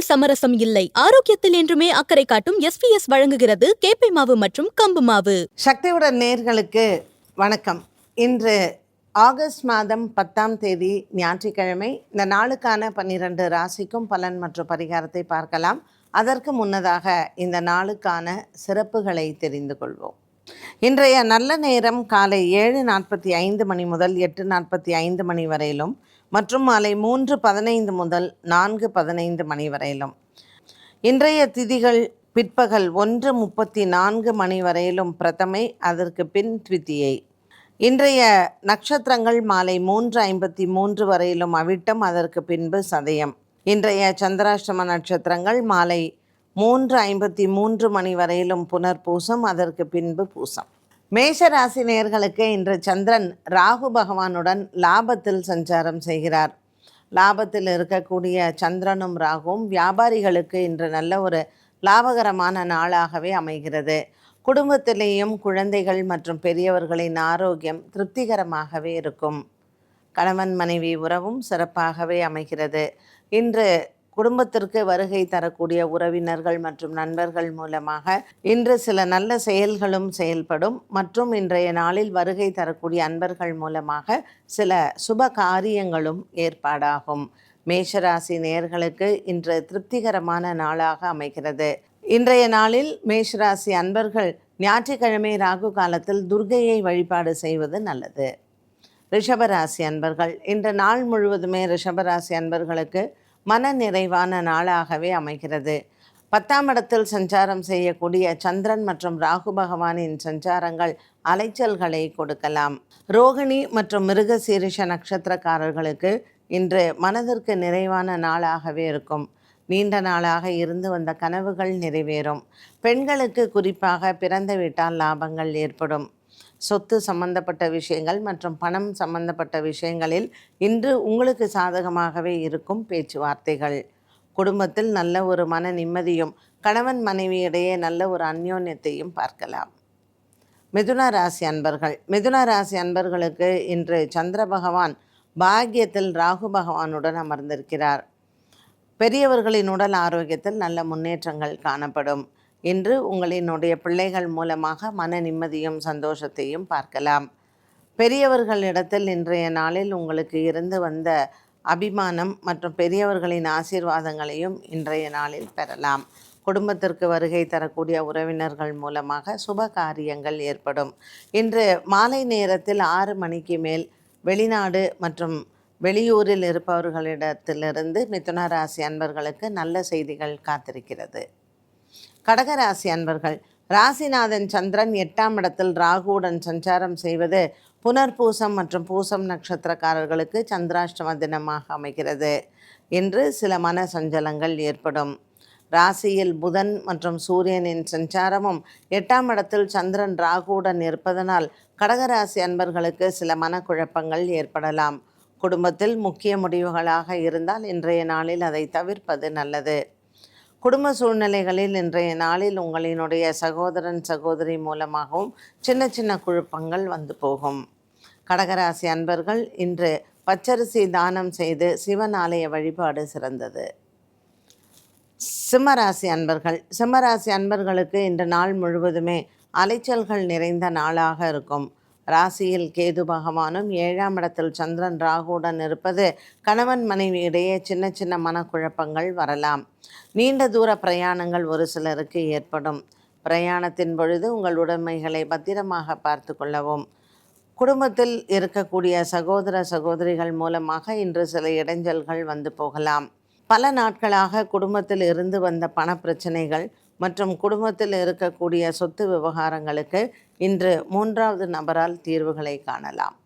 உணவில் சமரசம் இல்லை. ஆரோக்கியத்தில் என்றுமே அக்கறை காட்டும் எஸ்பிஎஸ் வழங்குகிறது கேப்பை மாவு மற்றும் கம்பு மாவு. சக்தியுடன் நேர்களுக்கு வணக்கம். இன்று ஆகஸ்ட் மாதம் பத்தாம் தேதி ஞாயிற்றுக்கிழமை இந்த நாளுக்கான பன்னிரண்டு ராசிக்கும் பலன் மற்றும் பரிகாரத்தை பார்க்கலாம். அதற்கு முன்னதாக இந்த நாளுக்கான சிறப்புகளை தெரிந்து கொள்வோம். இன்றைய நல்ல நேரம் காலை ஏழு நாற்பத்தி ஐந்து மணி முதல் எட்டு நாற்பத்தி ஐந்து மணி வரையிலும் மற்றும் மாலை மூன்று பதினைந்து முதல் நான்கு பதினைந்து மணி வரையிலும். இன்றைய திதிகள் பிற்பகல் ஒன்று முப்பத்தி நான்கு மணி வரையிலும் பிரதமை அதற்கு பின் த்விதியை. இன்றைய நட்சத்திரங்கள் மாலை மூன்று ஐம்பத்தி மூன்று வரையிலும் அவிட்டம் அதற்கு பின்பு சதயம். இன்றைய சந்திராஷ்டம நட்சத்திரங்கள் மாலை மூன்று ஐம்பத்தி மூன்று மணி வரையிலும் புனர்பூசம் அதற்கு பின்பு பூசம். மேஷ ராசி இன்று சந்திரன் ராகு பகவானுடன் லாபத்தில் சஞ்சாரம் செய்கிறார். லாபத்தில் இருக்கக்கூடிய சந்திரனும் ராகுவும் வியாபாரிகளுக்கு இன்று நல்ல ஒரு லாபகரமான நாளாகவே அமைகிறது. குடும்பத்திலேயும் குழந்தைகள் மற்றும் பெரியவர்களின் ஆரோக்கியம் திருப்திகரமாகவே இருக்கும். கணவன் மனைவி உறவும் சிறப்பாகவே அமைகிறது. இன்று குடும்பத்திற்கு வருகை தரக்கூடிய உறவினர்கள் மற்றும் நண்பர்கள் மூலமாக இன்று சில நல்ல செயல்களும் செயல்படும் மற்றும் இன்றைய நாளில் வருகை தரக்கூடிய அன்பர்கள் மூலமாக சில சுப காரியங்களும் ஏற்பாடாகும். மேஷராசி நேர்களுக்கு இன்று திருப்திகரமான நாளாக அமைகிறது. இன்றைய நாளில் மேஷராசி அன்பர்கள் ஞாயிற்றுக்கிழமை ராகு காலத்தில் துர்கையை வழிபாடு செய்வது நல்லது. ரிஷபராசி அன்பர்கள் இன்று நாள் முழுவதுமே ரிஷபராசி அன்பர்களுக்கு மன நிறைவான நாளாகவே அமைகிறது. பத்தாம் இடத்தில் சஞ்சாரம் செய்யக்கூடிய சந்திரன் மற்றும் ராகு பகவானின் சஞ்சாரங்கள் அலைச்சல்களை கொடுக்கலாம். ரோகிணி மற்றும் மிருகசீரிஷ நட்சத்திரக்காரர்களுக்கு இன்று மனதிற்கு நிறைவான நாளாகவே இருக்கும். நீண்ட நாளாக இருந்து வந்த கனவுகள் நிறைவேறும். பெண்களுக்கு குறிப்பாக பிறந்த வீட்டால் லாபங்கள் ஏற்படும். சொத்து சம்பந்தப்பட்ட விஷயங்கள் மற்றும் பணம் சம்பந்தப்பட்ட விஷயங்களில் இன்று உங்களுக்கு சாதகமாகவே இருக்கும் பேச்சுவார்த்தைகள். குடும்பத்தில் நல்ல ஒரு மன நிம்மதியும் கணவன் மனைவியிடையே நல்ல ஒரு அந்யோன்யத்தையும் பார்க்கலாம். மிதுன ராசி அன்பர்கள். மிதுன ராசி அன்பர்களுக்கு இன்று சந்திர பகவான் பாக்கியத்தில் ராகு பகவானுடன் அமர்ந்திருக்கிறார். பெரியவர்களின் உடல் ஆரோக்கியத்தில் நல்ல முன்னேற்றங்கள் காணப்படும். இன்று உங்களினுடைய பிள்ளைகள் மூலமாக மன நிம்மதியும் சந்தோஷத்தையும் பார்க்கலாம். பெரியவர்களிடத்தில் இன்றைய நாளில் உங்களுக்கு இருந்து வந்த அபிமானம் மற்றும் பெரியவர்களின் ஆசீர்வாதங்களையும் இன்றைய நாளில் பெறலாம். குடும்பத்திற்கு வருகை தரக்கூடிய உறவினர்கள் மூலமாக சுப காரியங்கள் ஏற்படும். இன்று மாலை நேரத்தில் ஆறு மணிக்கு மேல் வெளிநாடு மற்றும் வெளியூரில் இருப்பவர்களிடத்திலிருந்து மிதுன ராசி அன்பர்களுக்கு நல்ல செய்திகள் காத்திருக்கிறது. கடகராசி அன்பர்கள் ராசிநாதன் சந்திரன் எட்டாம் இடத்தில் ராகுவுடன் சஞ்சாரம் செய்வது புனர்பூசம் மற்றும் பூசம் நட்சத்திரக்காரர்களுக்கு சந்திராஷ்டம தினமாக அமைகிறது. என்று சில மன சஞ்சலங்கள் ஏற்படும். ராசியில் புதன் மற்றும் சூரியனின் சஞ்சாரமும் எட்டாம் இடத்தில் சந்திரன் ராகுவுடன் இருப்பதனால் கடகராசி அன்பர்களுக்கு சில மனக்குழப்பங்கள் ஏற்படலாம். குடும்பத்தில் முக்கிய முடிவுகளாக இருந்தால் இன்றைய நாளில் அதை தவிர்ப்பது நல்லது. குடும்ப சூழ்நிலைகளில் இன்றைய நாளில் உங்களினுடைய சகோதரன் சகோதரி மூலமாகவும் சின்ன சின்ன குழப்பங்கள் வந்து போகும். கடகராசி அன்பர்கள் இன்று பச்சரிசி தானம் செய்து சிவன் ஆலய வழிபாடு சிறந்தது. சிம்மராசி அன்பர்கள் சிம்மராசி அன்பர்களுக்கு இன்று நாள் முழுவதுமே அலைச்சல்கள் நிறைந்த நாளாக இருக்கும். ராசியில் கேது பகவானும் ஏழாம் இடத்தில் சந்திரன் ராகுவுடன் இருப்பது கணவன் மனைவி இடையே சின்ன சின்ன மனக்குழப்பங்கள் வரலாம். நீண்ட தூர பிரயாணங்கள் ஒரு சிலருக்கு ஏற்படும். பிரயாணத்தின் பொழுது உங்கள் உடைமைகளை பத்திரமாக பார்த்து கொள்ளவும். குடும்பத்தில் இருக்கக்கூடிய சகோதர சகோதரிகள் மூலமாக இன்று சில இடைஞ்சல்கள் வந்து போகலாம். பல நாட்களாக குடும்பத்தில் இருந்து வந்த பண பிரச்சனைகள் மற்றும் குடும்பத்தில் இருக்கக்கூடிய சொத்து விவகாரங்களுக்கு இன்று மூன்றாவது நபரால் தீர்வுகளை காணலாம்.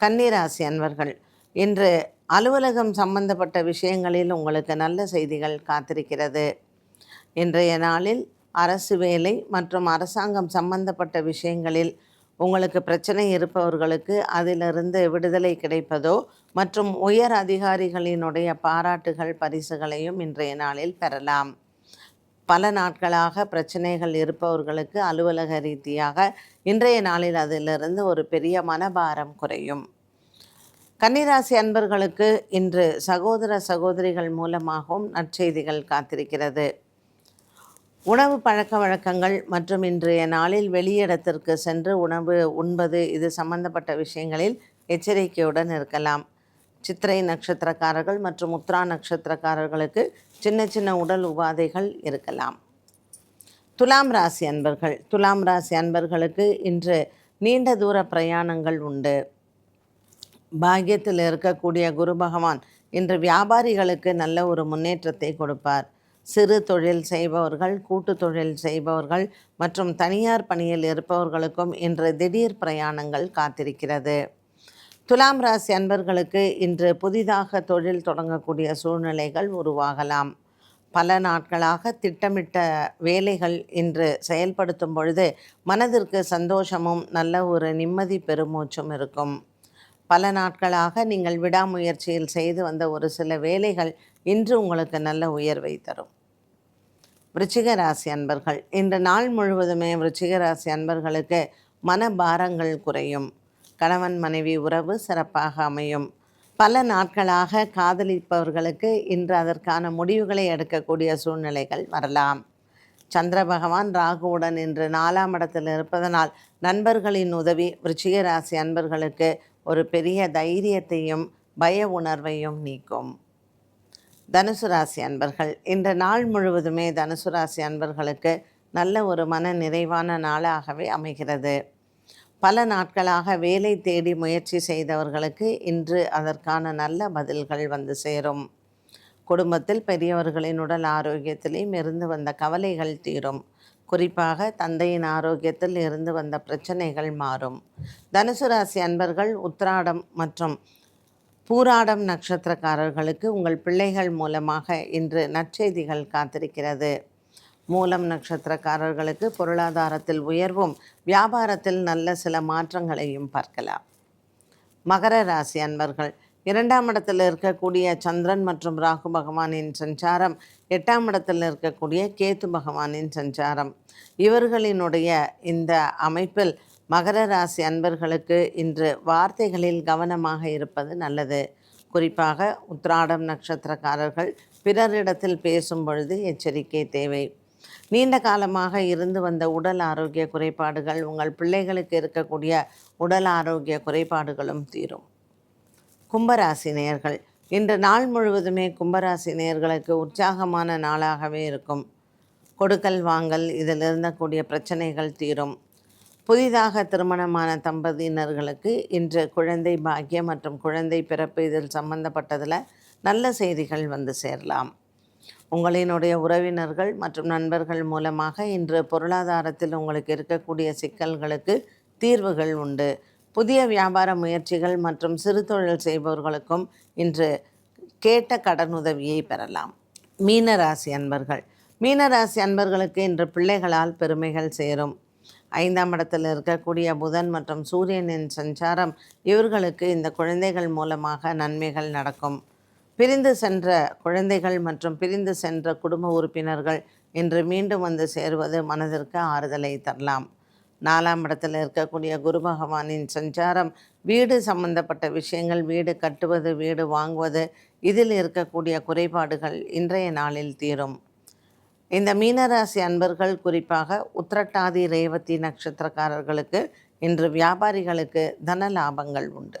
கன்னிராசி அன்பர்கள் இன்று அலுவலகம் சம்பந்தப்பட்ட விஷயங்களில் உங்களுக்கு நல்ல செய்திகள் காத்திருக்கிறது. இன்றைய நாளில் அரசு வேலை மற்றும் அரசாங்கம் சம்பந்தப்பட்ட விஷயங்களில் உங்களுக்கு பிரச்சனை இருப்பவர்களுக்கு அதிலிருந்து விடுதலை கிடைப்பதோ மற்றும் உயர் அதிகாரிகளினுடைய பாராட்டுகள் பரிசுகளையும் இன்றைய நாளில் பெறலாம். பல நாட்களாக பிரச்சனைகள் இருப்பவர்களுக்கு அலுவலக ரீதியாக இன்றைய நாளில் அதிலிருந்து ஒரு பெரிய மனபாரம் குறையும். கன்னிராசி அன்பர்களுக்கு இன்று சகோதர சகோதரிகள் மூலமாகவும் நற்செய்திகள் காத்திருக்கிறது. உணவு பழக்க வழக்கங்கள் மற்றும் இன்றைய நாளில் வெளியிடத்திற்கு சென்று உணவு உண்பது இது சம்பந்தப்பட்ட விஷயங்களில் எச்சரிக்கையுடன் இருக்கலாம். சித்திரை நட்சத்திரக்காரர்கள் மற்றும் உத்ரா நட்சத்திரக்காரர்களுக்கு சின்ன சின்ன உடல் உபாதைகள் இருக்கலாம். துலாம் ராசி அன்பர்கள். துலாம் ராசி அன்பர்களுக்கு இன்று நீண்ட தூர பிரயாணங்கள் உண்டு. பாக்கியத்தில் இருக்கக்கூடிய குரு பகவான் இன்று வியாபாரிகளுக்கு நல்ல ஒரு முன்னேற்றத்தை கொடுப்பார். சிறு தொழில் செய்பவர்கள் கூட்டு தொழில் செய்பவர்கள் மற்றும் தனியார் பணியில் இருப்பவர்களுக்கும் இன்று திடீர் பிரயாணங்கள் காத்திருக்கிறது. துலாம் ராசி அன்பர்களுக்கு இன்று புதிதாக தொழில் தொடங்கக்கூடிய சூழ்நிலைகள் உருவாகலாம். பல நாட்களாக திட்டமிட்ட வேலைகள் இன்று செயல்படுத்தும் பொழுது மனதிற்கு சந்தோஷமும் நல்ல ஒரு நிம்மதி பெருமூச்சும் இருக்கும். பல நாட்களாக நீங்கள் விடாமுயற்சியில் செய்து வந்த ஒரு சில வேலைகள் இன்று உங்களுக்கு நல்ல உயர்வை தரும். விருச்சிக ராசி அன்பர்கள் இன்று நாள் முழுவதுமே விருச்சிக ராசி அன்பர்களுக்கு மனபாரங்கள் குறையும். கணவன் மனைவி உறவு சிறப்பாக அமையும். பல நாட்களாக காதலிப்பவர்களுக்கு இன்று அதற்கான முடிவுகளை எடுக்கக்கூடிய சூழ்நிலைகள் வரலாம். சந்திர பகவான் ராகுவுடன் இன்று நாலாம் இடத்தில் இருப்பதனால் நண்பர்களின் உதவி விருச்சிக ராசி அன்பர்களுக்கு ஒரு பெரிய தைரியத்தையும் பய உணர்வையும் நீக்கும். தனுசு ராசி அன்பர்கள் இன்று நாள் முழுவதுமே தனுசு ராசி அன்பர்களுக்கு நல்ல ஒரு மன நிறைவான நாளாகவே அமைகிறது. பல நாட்களாக வேலை தேடி முயற்சி செய்தவர்களுக்கு இன்று அதற்கான நல்ல பதில்கள் வந்து சேரும். குடும்பத்தில் பெரியவர்களின் உடல் ஆரோக்கியத்திலையும் இருந்து வந்த கவலைகள் தீரும். குறிப்பாக தந்தையின் ஆரோக்கியத்தில் இருந்து வந்த பிரச்சனைகள் மாறும். தனுசு ராசி அன்பர்கள் உத்திராடம் மற்றும் பூராடம் நட்சத்திரக்காரர்களுக்கு உங்கள் பிள்ளைகள் மூலமாக இன்று நற்செய்திகள் காத்திருக்கிறது. மூலம் நட்சத்திரக்காரர்களுக்கு பொருளாதாரத்தில் உயர்வும் வியாபாரத்தில் நல்ல சில மாற்றங்களையும் பார்க்கலாம். மகர ராசி அன்பர்கள் இரண்டாம் இடத்தில் இருக்கக்கூடிய சந்திரன் மற்றும் ராகு பகவானின் சஞ்சாரம் எட்டாம் இடத்தில் இருக்கக்கூடிய கேத்து பகவானின் சஞ்சாரம். இவர்களினுடைய இந்த அமைப்பில் மகர ராசி அன்பர்களுக்கு இன்று வார்த்தைகளில் கவனமாக இருப்பது நல்லது. குறிப்பாக உத்ராடம் நட்சத்திரக்காரர்கள் பிறரிடத்தில் பேசும் பொழுது எச்சரிக்கை தேவை. நீண்ட காலமாக இருந்து வந்த உடல் ஆரோக்கிய குறைபாடுகள் உங்கள் பிள்ளைகளுக்கு இருக்கக்கூடிய உடல் ஆரோக்கிய குறைபாடுகளும் தீரும். கும்பராசி நேயர்கள் இன்று நாள் முழுவதுமே கும்பராசி நேயர்களுக்கு உற்சாகமான நாளாகவே இருக்கும். கொடுக்கல் வாங்கல் இதில் இருந்தக்கூடிய பிரச்சனைகள் தீரும். புதிதாக திருமணமான தம்பதியினர்களுக்கு இன்று குழந்தை பாக்கியம் மற்றும் குழந்தை பிறப்பு இதில் சம்பந்தப்பட்டதில் நல்ல செய்திகள் வந்து சேரலாம். உங்களினுடைய உறவினர்கள் மற்றும் நண்பர்கள் மூலமாக இன்று பொருளாதாரத்தில் உங்களுக்கு இருக்கக்கூடிய சிக்கல்களுக்கு தீர்வுகள் உண்டு. புதிய வியாபார முயற்சிகள் மற்றும் சிறு தொழில் செய்பவர்களுக்கும் இன்று கேட்ட கடனுதவியை பெறலாம். மீனராசி அன்பர்கள். மீனராசி அன்பர்களுக்கு இன்று பிள்ளைகளால் பெருமைகள் சேரும். ஐந்தாம் இடத்தில் இருக்கக்கூடிய புதன் மற்றும் சூரியனின் சஞ்சாரம் இவர்களுக்கு இந்த குழந்தைகள் மூலமாக நன்மைகள் நடக்கும். பிரிந்து சென்ற குழந்தைகள் மற்றும் பிரிந்து சென்ற குடும்ப உறுப்பினர்கள் இன்று மீண்டும் வந்து சேருவது மனதிற்கு ஆறுதலை தரலாம். நாலாம் இடத்தில் இருக்கக்கூடிய குரு பகவானின் சஞ்சாரம் வீடு சம்பந்தப்பட்ட விஷயங்கள் வீடு கட்டுவது வீடு வாங்குவது இதில் இருக்கக்கூடிய குறைபாடுகள் இன்றைய நாளில் தீரும். இந்த மீனராசி அன்பர்கள் குறிப்பாக உத்திரட்டாதி ரேவதி நட்சத்திரக்காரர்களுக்கு இன்று வியாபாரிகளுக்கு தன லாபங்கள் உண்டு.